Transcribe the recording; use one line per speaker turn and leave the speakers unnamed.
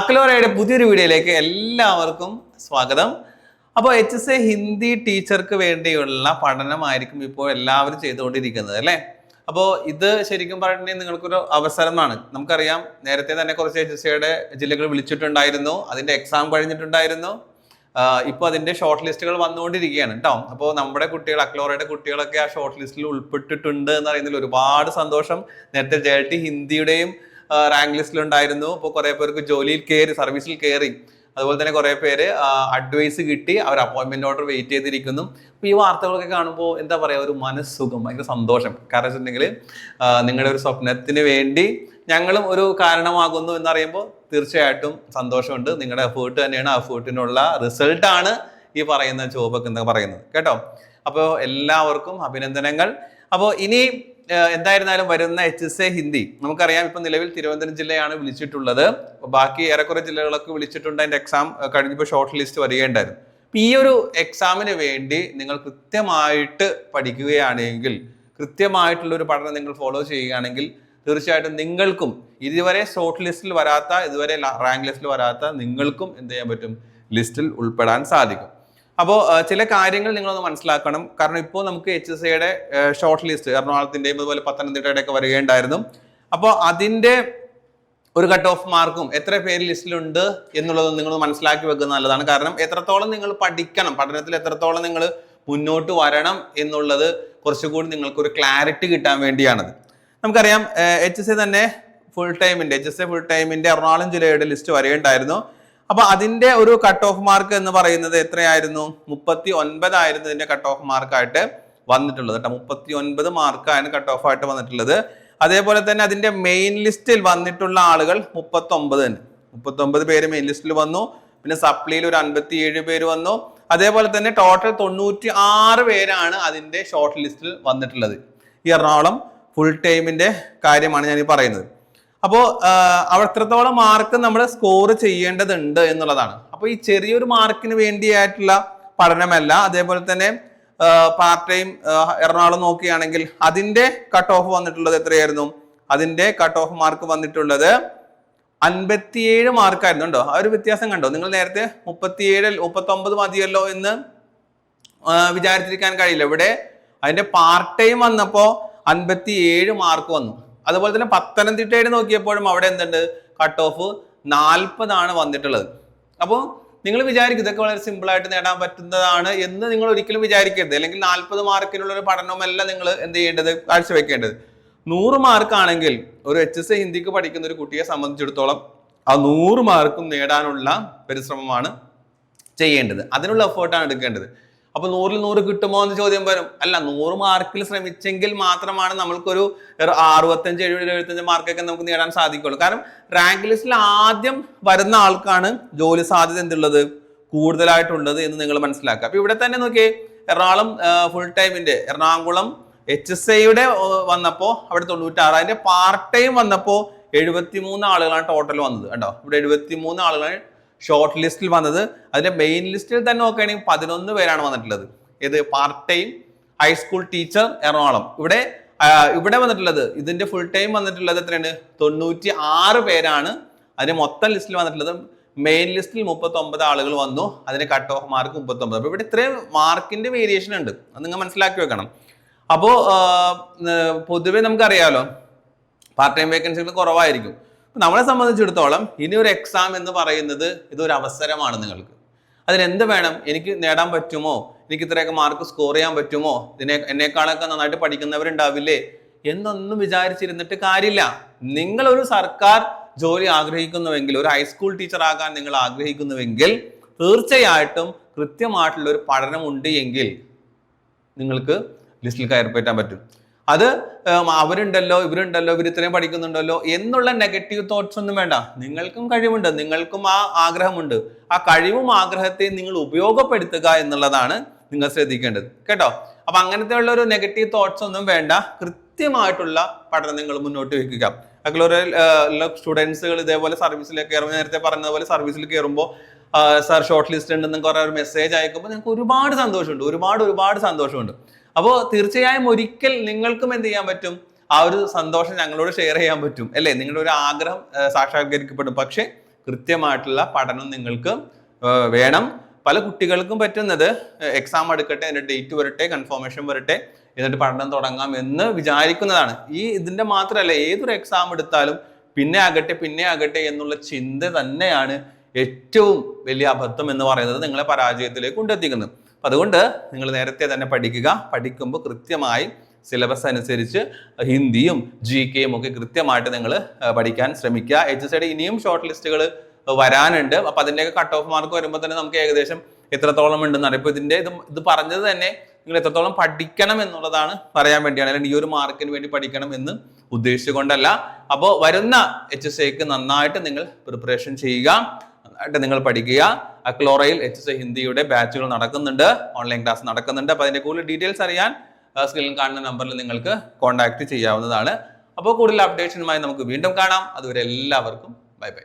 അക്ലോറയുടെ പുതിയൊരു വീഡിയോയിലേക്ക് എല്ലാവർക്കും സ്വാഗതം. അപ്പോൾ എച്ച് എസ് എ ഹിന്ദി ടീച്ചർക്ക് വേണ്ടിയുള്ള പഠനമായിരിക്കും ഇപ്പോൾ എല്ലാവരും ചെയ്തുകൊണ്ടിരിക്കുന്നത് അല്ലേ? അപ്പോൾ ഇത് ശരിക്കും പറഞ്ഞിട്ടുണ്ടെങ്കിൽ നിങ്ങൾക്കൊരു അവസരമാണ്. നമുക്കറിയാം നേരത്തെ തന്നെ കുറച്ച് എച്ച് എസ് എയുടെ ജില്ലകൾ വിളിച്ചിട്ടുണ്ടായിരുന്നു അതിന്റെ എക്സാം കഴിഞ്ഞിട്ടുണ്ടായിരുന്നു. ഇപ്പോൾ അതിന്റെ ഷോർട്ട് ലിസ്റ്റുകൾ വന്നുകൊണ്ടിരിക്കുകയാണ് കേട്ടോ. അപ്പോൾ നമ്മുടെ കുട്ടികൾ അക്ലോറയുടെ കുട്ടികളൊക്കെ ആ ഷോർട്ട് ലിസ്റ്റിൽ ഉൾപ്പെട്ടിട്ടുണ്ട് എന്ന് പറയുന്നതിൽ ഒരുപാട് സന്തോഷം. നേരത്തെ ജെ ടി ഹിന്ദിയുടെയും റാങ്ക് ലിസ്റ്റിൽ ഉണ്ടായിരുന്നു. ഇപ്പോൾ കുറെ പേർക്ക് ജോലിയിൽ കയറി സർവീസിൽ കയറി അതുപോലെ തന്നെ കുറെ പേര് അഡ്വൈസ് കിട്ടി. അവർ അപ്പോയിന്റ്മെന്റ് ഓർഡർ വെയിറ്റ് ചെയ്തിരിക്കുന്നു. അപ്പോൾ ഈ വാർത്തകളൊക്കെ കാണുമ്പോൾ എന്താ പറയുക ഒരു മനസ്സുഖം ഭയങ്കര സന്തോഷം. കാരണം വെച്ചിട്ടുണ്ടെങ്കിൽ നിങ്ങളുടെ ഒരു സ്വപ്നത്തിന് വേണ്ടി ഞങ്ങളും ഒരു കാരണമാകുന്നു എന്നറിയുമ്പോൾ തീർച്ചയായിട്ടും സന്തോഷമുണ്ട്. നിങ്ങളുടെ എഫേർട്ട് തന്നെയാണ്. എഫേർട്ടിനുള്ള റിസൾട്ടാണ് ഈ പറയുന്ന ജോബൊക്കെ എന്ന് പറയുന്നത്. കേട്ടോ? അപ്പോൾ എല്ലാവർക്കും അഭിനന്ദനങ്ങൾ. അപ്പോൾ ഇനി എന്തായിരുന്നാലും വരുന്ന എച്ച് എസ് എ ഹിന്ദി. നമുക്കറിയാം ഇപ്പം നിലവിൽ തിരുവനന്തപുരം ജില്ലയാണ് വിളിച്ചിട്ടുള്ളത്. ബാക്കി ഏറെക്കുറെ ജില്ലകളൊക്കെ വിളിച്ചിട്ടുണ്ട്. അതിന്റെ എക്സാം കഴിഞ്ഞപ്പോൾ ഷോർട്ട് ലിസ്റ്റ് വരികയുണ്ടായിരുന്നു. അപ്പം ഈ ഒരു എക്സാമിന് വേണ്ടി നിങ്ങൾ കൃത്യമായിട്ട് പഠിക്കുകയാണെങ്കിൽ കൃത്യമായിട്ടുള്ളൊരു പഠനം നിങ്ങൾ ഫോളോ ചെയ്യുകയാണെങ്കിൽ തീർച്ചയായിട്ടും നിങ്ങൾക്കും ഇതുവരെ ഷോർട്ട് ലിസ്റ്റിൽ വരാത്ത ഇതുവരെ റാങ്ക് ലിസ്റ്റിൽ വരാത്ത നിങ്ങൾക്കും എന്ത് ചെയ്യാൻ പറ്റും? ലിസ്റ്റിൽ ഉൾപ്പെടാൻ സാധിക്കും. അപ്പോൾ ചില കാര്യങ്ങൾ നിങ്ങളൊന്ന് മനസ്സിലാക്കണം. കാരണം ഇപ്പോൾ നമുക്ക് എച്ച് എസ് എയുടെ ഷോർട്ട് ലിസ്റ്റ് എറണാകുളത്തിന്റെയും അതുപോലെ പത്തനംതിട്ടയുടെ ഒക്കെ വരികയുണ്ടായിരുന്നു. അപ്പോൾ അതിന്റെ ഒരു കട്ട് ഓഫ് മാർക്കും എത്ര പേര് ലിസ്റ്റിലുണ്ട് എന്നുള്ളത് നിങ്ങൾ മനസ്സിലാക്കി വെക്കുന്നത് നല്ലതാണ്. കാരണം എത്രത്തോളം നിങ്ങൾ പഠിക്കണം പഠനത്തിൽ എത്രത്തോളം നിങ്ങൾ മുന്നോട്ട് വരണം എന്നുള്ളത് കുറച്ചുകൂടി നിങ്ങൾക്ക് ഒരു ക്ലാരിറ്റി കിട്ടാൻ വേണ്ടിയാണത്. നമുക്കറിയാം എച്ച് എസ് എ തന്നെ ഫുൾ ടൈമിന്റെ എച്ച് എസ് എ ഫുൾ ടൈമിന്റെ എറണാകുളം ജില്ലയുടെ ലിസ്റ്റ് വരികയുണ്ടായിരുന്നു. അപ്പൊ അതിന്റെ ഒരു കട്ട് ഓഫ് മാർക്ക് എന്ന് പറയുന്നത് എത്രയായിരുന്നു? മുപ്പത്തി ഒൻപതായിരുന്നു ഇതിന്റെ കട്ട് ഓഫ് മാർക്കായിട്ട് വന്നിട്ടുള്ളത് കേട്ടോ. മുപ്പത്തി ഒൻപത് മാർക്കാണ് കട്ട് ഓഫ് ആയിട്ട് വന്നിട്ടുള്ളത്. അതേപോലെ തന്നെ അതിന്റെ മെയിൻ ലിസ്റ്റിൽ വന്നിട്ടുള്ള ആളുകൾ മുപ്പത്തി ഒമ്പത് തന്നെ. മുപ്പത്തി ഒമ്പത് പേര് മെയിൻ ലിസ്റ്റിൽ വന്നു. പിന്നെ സപ്ലിയിൽ ഒരു അൻപത്തി ഏഴ് പേര് വന്നു. അതേപോലെ തന്നെ ടോട്ടൽ തൊണ്ണൂറ്റി ആറ് പേരാണ് അതിന്റെ ഷോർട്ട് ലിസ്റ്റിൽ വന്നിട്ടുള്ളത്. ഈ എറണാകുളം ഫുൾ ടൈമിന്റെ കാര്യമാണ് ഞാൻ ഈ പറയുന്നത്. അപ്പോൾ അവിടെ എത്രത്തോളം മാർക്ക് നമ്മൾ സ്കോർ ചെയ്യേണ്ടതുണ്ട് എന്നുള്ളതാണ്. അപ്പോൾ ഈ ചെറിയൊരു മാർക്കിന് വേണ്ടിയായിട്ടുള്ള പഠനമല്ല അതേപോലെ തന്നെ പാർട്ട് ടൈം എറണാകുളം നോക്കുകയാണെങ്കിൽ അതിന്റെ കട്ട് ഓഫ് വന്നിട്ടുള്ളത് എത്രയായിരുന്നു? അതിന്റെ കട്ട് ഓഫ് മാർക്ക് വന്നിട്ടുള്ളത് അൻപത്തിയേഴ് മാർക്കായിരുന്നു ഉണ്ടോ ആ ഒരു വ്യത്യാസം കണ്ടോ? നിങ്ങൾ നേരത്തെ മുപ്പത്തിയേഴ് മുപ്പത്തി ഒമ്പത് മതിയല്ലോ എന്ന് വിചാരിച്ചിരിക്കാൻ കഴിയില്ല. ഇവിടെ അതിന്റെ പാർട്ട് ടൈം വന്നപ്പോൾ അൻപത്തി ഏഴ് മാർക്ക് വന്നു. അതുപോലെ തന്നെ പത്തനംതിട്ടയിൽ നോക്കിയപ്പോഴും അവിടെ എന്തുണ്ട്? കട്ട് ഓഫ് നാൽപ്പതാണ് വന്നിട്ടുള്ളത്. അപ്പോൾ നിങ്ങൾ വിചാരിക്കും ഇതൊക്കെ വളരെ സിമ്പിൾ ആയിട്ട് നേടാൻ പറ്റുന്നതാണ് എന്ന് നിങ്ങൾ ഒരിക്കലും വിചാരിക്കരുത്. അല്ലെങ്കിൽ നാൽപ്പത് മാർക്കിനുള്ള ഒരു പഠനമല്ല നിങ്ങൾ എന്ത് ചെയ്യേണ്ടത്? കാഴ്ചവെക്കേണ്ടത്. നൂറ് മാർക്കാണെങ്കിൽ ഒരു എച്ച് എസ് ഹിന്ദിക്ക് പഠിക്കുന്ന ഒരു കുട്ടിയെ സംബന്ധിച്ചിടത്തോളം ആ നൂറ് മാർക്കും നേടാനുള്ള പരിശ്രമമാണ് ചെയ്യേണ്ടത്. അതിനുള്ള എഫേർട്ടാണ് എടുക്കേണ്ടത്. അപ്പൊ നൂറിൽ നൂറ് കിട്ടുമോ എന്ന് ചോദ്യം വരും. അല്ല നൂറ് മാർക്കിൽ ശ്രമിച്ചെങ്കിൽ മാത്രമാണ് നമ്മൾക്കൊരു അറുപത്തഞ്ച് എഴുപത് എഴുപത്തഞ്ച് മാർക്കൊക്കെ നമുക്ക് നേടാൻ സാധിക്കുള്ളൂ. കാരണം റാങ്ക് ലിസ്റ്റിൽ ആദ്യം വരുന്ന ആൾക്കാണ് ജോലി സാധ്യത എന്തുള്ളത്? കൂടുതലായിട്ടുള്ളത് എന്ന് നിങ്ങൾ മനസ്സിലാക്കുക. അപ്പൊ ഇവിടെ തന്നെ നോക്കിയേ എറണാകുളം ഫുൾ ടൈമിന്റെ എറണാകുളം എച്ച് എസ് ഐയുടെ വന്നപ്പോൾ അവിടെ തൊണ്ണൂറ്റാറ് അതിന്റെ പാർട്ട് ടൈം വന്നപ്പോൾ എഴുപത്തിമൂന്ന് ആളുകളാണ് ടോട്ടൽ വന്നത്. കേട്ടോ ഇവിടെ എഴുപത്തിമൂന്ന് ആളുകളാണ് ഷോർട്ട് ലിസ്റ്റിൽ വന്നത്. അതിന്റെ മെയിൻ ലിസ്റ്റിൽ തന്നെ നോക്കുകയാണെങ്കിൽ പതിനൊന്ന് പേരാണ് വന്നിട്ടുള്ളത്. ഇത് part time high school teacher Ernakulam. ഇവിടെ ഇവിടെ വന്നിട്ടുള്ളത്. ഇതിന്റെ ഫുൾ ടൈം വന്നിട്ടുള്ളത് എത്രയാണ്? തൊണ്ണൂറ്റി ആറ് പേരാണ് അതിന്റെ മൊത്തം ലിസ്റ്റിൽ വന്നിട്ടുള്ളത്. മെയിൻ ലിസ്റ്റിൽ മുപ്പത്തി ഒമ്പത് ആളുകൾ വന്നു. അതിന്റെ കട്ട് ഓഫ് മാർക്ക് മുപ്പത്തി അപ്പോൾ അപ്പൊ ഇവിടെ ഇത്രയും മാർക്കിന്റെ വേരിയേഷൻ ഉണ്ട്. അത് നിങ്ങൾ മനസ്സിലാക്കി വെക്കണം. അപ്പോൾ പൊതുവെ നമുക്കറിയാലോ പാർട്ട് ടൈം വേക്കൻസികൾ കുറവായിരിക്കും. നമ്മളെ സംബന്ധിച്ചിടത്തോളം ഇനി ഒരു എക്സാം എന്ന് പറയുന്നത് ഇതൊരു അവസരമാണ് നിങ്ങൾക്ക്. അതിനെന്ത് വേണം? എനിക്ക് നേടാൻ പറ്റുമോ? എനിക്ക് ഇത്രയൊക്കെ മാർക്ക് സ്കോർ ചെയ്യാൻ പറ്റുമോ? ഇതിനെ എന്നെക്കാളൊക്കെ നന്നായിട്ട് പഠിക്കുന്നവരുണ്ടാവില്ലേ? എന്നൊന്നും വിചാരിച്ചിരുന്നിട്ട് കാര്യമില്ല. നിങ്ങൾ ഒരു സർക്കാർ ജോലി ആഗ്രഹിക്കുന്നുവെങ്കിൽ ഒരു ഹൈസ്കൂൾ ടീച്ചർ ആകാൻ നിങ്ങൾ ആഗ്രഹിക്കുന്നുവെങ്കിൽ തീർച്ചയായിട്ടും കൃത്യമായിട്ടുള്ള ഒരു പഠനം ഉണ്ട് എങ്കിൽ നിങ്ങൾക്ക് ലിസ്റ്റിൽ കയറി പറ്റാൻ പറ്റും. അത് അവരുണ്ടല്ലോ ഇവരുണ്ടല്ലോ ഇവർ ഇത്രയും പഠിക്കുന്നുണ്ടല്ലോ എന്നുള്ള നെഗറ്റീവ് തോട്ട്സ് ഒന്നും വേണ്ട. നിങ്ങൾക്കും കഴിവുണ്ട് നിങ്ങൾക്കും ആ ആഗ്രഹമുണ്ട്. ആ കഴിവും ആഗ്രഹത്തെയും നിങ്ങൾ ഉപയോഗപ്പെടുത്തുക എന്നുള്ളതാണ് നിങ്ങൾ ശ്രദ്ധിക്കേണ്ടത്. കേട്ടോ? അപ്പൊ അങ്ങനത്തെ ഉള്ള ഒരു നെഗറ്റീവ് തോട്ട്സ് ഒന്നും വേണ്ട. കൃത്യമായിട്ടുള്ള പഠനം നിങ്ങൾ മുന്നോട്ട് വെക്കുക അതിലുള്ള സ്റ്റുഡൻസുകൾ ഇതേപോലെ സർവീസിലേക്ക് കയറുമ്പോൾ നേരത്തെ പറഞ്ഞതുപോലെ സർവീസിൽ കയറുമ്പോൾ സാർ ഷോർട്ട് ലിസ്റ്റ് ഉണ്ടെന്ന് കുറേ ഒരു മെസ്സേജ് അയക്കുമ്പോൾ ഞങ്ങൾക്ക് ഒരുപാട് സന്തോഷമുണ്ട്. ഒരുപാട് ഒരുപാട് സന്തോഷമുണ്ട്. അപ്പോൾ തീർച്ചയായും ഒരിക്കൽ നിങ്ങൾക്കും എന്ത് ചെയ്യാൻ പറ്റും? ആ ഒരു സന്തോഷം ഞങ്ങളോട് ഷെയർ ചെയ്യാൻ പറ്റും അല്ലേ? നിങ്ങളുടെ ഒരു ആഗ്രഹം സാക്ഷാത്കരിക്കപ്പെടും. പക്ഷേ കൃത്യമായിട്ടുള്ള പഠനം നിങ്ങൾക്ക് വേണം. പല കുട്ടികൾക്കും പറ്റുന്നത് എക്സാം എടുക്കട്ടെ അതിന്റെ ഡേറ്റ് വരട്ടെ കൺഫർമേഷൻ വരട്ടെ എന്നിട്ട് പഠനം തുടങ്ങാം എന്ന് വിചാരിക്കുന്നതാണ്. ഈ ഇതിന്റെ മാത്രമല്ല ഏതൊരു എക്സാം എടുത്താലും പിന്നെ ആകട്ടെ പിന്നെ ആകട്ടെ എന്നുള്ള ചിന്ത തന്നെയാണ് ഏറ്റവും വലിയ അബദ്ധം എന്ന് പറയുന്നത് നിങ്ങളെ പരാജയത്തിലേക്ക് കൊണ്ടെത്തിക്കുന്നത്. അപ്പൊ അതുകൊണ്ട് നിങ്ങൾ നേരത്തെ തന്നെ പഠിക്കുക. പഠിക്കുമ്പോൾ കൃത്യമായി സിലബസ് അനുസരിച്ച് ഹിന്ദിയും ജി കെയും ഒക്കെ കൃത്യമായിട്ട് നിങ്ങൾ പഠിക്കാൻ ശ്രമിക്കുക. എച്ച് എസ് ഐ ഇനിയും ഷോർട്ട് ലിസ്റ്റുകൾ വരാനുണ്ട്. അപ്പം അതിന്റെയൊക്കെ കട്ട് ഓഫ് മാർക്ക് വരുമ്പോൾ തന്നെ നമുക്ക് ഏകദേശം എത്രത്തോളം ഉണ്ടെന്ന് അറിയാം. ഇപ്പോൾ ഇതിന്റെ ഇത് ഇത് പറഞ്ഞത് തന്നെ നിങ്ങൾ എത്രത്തോളം പഠിക്കണം എന്നുള്ളതാണ് പറയാൻ വേണ്ടിയാണ്. അല്ലെങ്കിൽ ഈ ഒരു മാർക്കിന് വേണ്ടി പഠിക്കണം എന്ന് ഉദ്ദേശിച്ചുകൊണ്ടല്ല. അപ്പോൾ വരുന്ന എച്ച് എസ് ഐക്ക് നന്നായിട്ട് നിങ്ങൾ പ്രിപ്പറേഷൻ ചെയ്യുക. നന്നായിട്ട് നിങ്ങൾ പഠിക്കുക. അക്ലോറയിൽ എച്ച് എസ് ഹിന്ദിയുടെ ബാച്ചുകൾ നടക്കുന്നുണ്ട്. ഓൺലൈൻ ക്ലാസ് നടക്കുന്നുണ്ട്. അപ്പോൾ അതിന്റെ കൂടുതൽ ഡീറ്റെയിൽസ് അറിയാൻ സ്ക്രീനിൽ കാണുന്ന നമ്പറിൽ നിങ്ങൾക്ക് കോൺടാക്ട് ചെയ്യാവുന്നതാണ്. അപ്പോൾ കൂടുതൽ അപ്ഡേഷനുമായി നമുക്ക് വീണ്ടും കാണാം. അതുവരെ എല്ലാവർക്കും ബൈ ബൈ